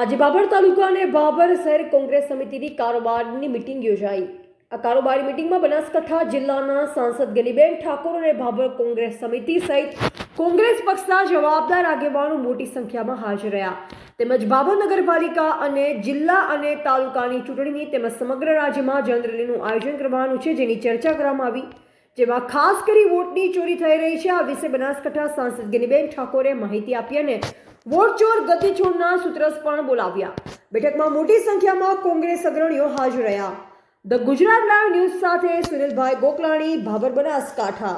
આજે બાબર તાલુકા અને બાબર શહેર કોંગ્રેસ સમિતિની કારોબારની મિટિંગ યોજાઈ. આ કારોબારી મિટિંગમાં બનાસકાંઠા જિલ્લાના સાંસદ ગનીબેન ઠાકોર અને બાબર કોંગ્રેસ સમિતિ સહિત કોંગ્રેસ પક્ષના જવાબદાર આગેવાનો મોટી સંખ્યામાં હાજર રહ્યા. તેમજ બાબર નગરપાલિકા અને જિલ્લા અને તાલુકાની ચૂંટણીની તેમજ સમગ્ર રાજ્યમાં જનરેલીનું આયોજન કરવાનું છે જેની ચર્ચા કરવામાં આવી. જેમાં ખાસ કરી વોટની ચોરી થઈ રહી છે. આ વિશે બનાસકાંઠા સાંસદ ગિનીબેન ઠાકોરે માહિતી આપી અને વોટ ચોર ગતિ સૂત્રસ પણ બોલાવ્યા. બેઠકમાં મોટી સંખ્યામાં કોંગ્રેસ અગ્રણીઓ હાજર રહ્યા. ધ ગુજરાત લાઈવ ન્યૂઝ સાથે સુનિલભાઈ ગોકલાણી ભાબર બનાસકાંઠા.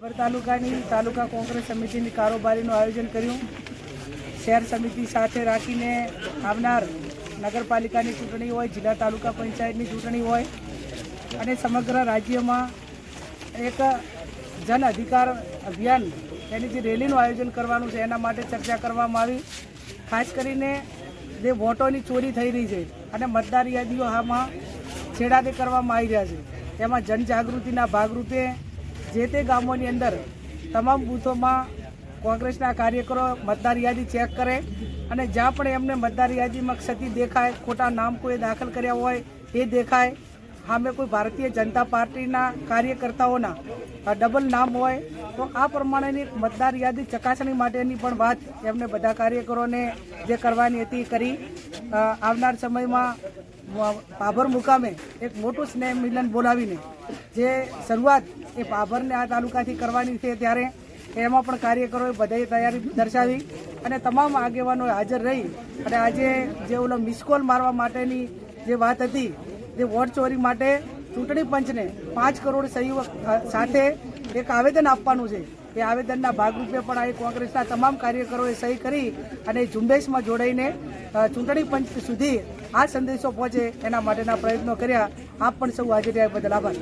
બાબર તાલુકાની તાલુકા કોંગ્રેસ સમિતિની કારોબારીનું આયોજન કર્યું. શહેર સમિતિ સાથે રાખીને આવનાર નગરપાલિકાની ચૂંટણી હોય, જિલ્લા તાલુકા પંચાયતની ચૂંટણી હોય અને સમગ્ર રાજ્યમાં એક જન અધિકાર અભિયાન એની જે રેલીનું આયોજન કરવાનું છે, એના માટે ચર્ચા કરવામાં આવી. ખાસ કરીને જે વોટોની ચોરી થઈ રહી છે અને મતદાર યાદીઓ આમાં છેડાદે કરવામાં આવી રહ્યા છે. એમાં જનજાગૃતિના ભાગરૂપે જે તે ગામોની અંદર તમામ બૂથોમાં કોંગ્રેસના કાર્યકરો મતદાર યાદી ચેક કરે અને જ્યાં પણ એમને મતદાર યાદીમાં ક્ષતિ દેખાય, ખોટા નામ કોઈ દાખલ કર્યા હોય, એ દેખાય. સામે કોઈ ભારતીય જનતા પાર્ટીના કાર્યકર્તાઓના ડબલ નામ હોય, તો આ પ્રમાણેની મતદાર યાદી ચકાસણી માટેની પણ વાત એમને બધા કાર્યકરોને જે કરવાની હતી કરી. આવનાર સમયમાં પાભર મુકામે એક મોટું સ્નેહ મિલન બોલાવીને જે શરૂઆત એ પાભરને આ તાલુકાથી કરવાની છે ત્યારે એમાં પણ કાર્યકરોએ બધાએ તૈયારી દર્શાવી અને તમામ આગેવાનો હાજર રહી. અને આજે જે ઓલો મિસકોલ મારવા માટેની જે વાત હતી જે વોટ ચોરી માટે ચૂંટણી પંચને પાંચ કરોડ સહી સાથે એક આવેદન આપવાનું છે. એ આવેદનના ભાગરૂપે પણ આ કોંગ્રેસના તમામ કાર્યકરોએ સહી કરી અને ઝુંબેશમાં જોડાઈને ચૂંટણી પંચ સુધી આ સંદેશો પહોંચે એના માટેના પ્રયત્નો કર્યા. આપ પણ સૌ હાજરી બદલ આભાર.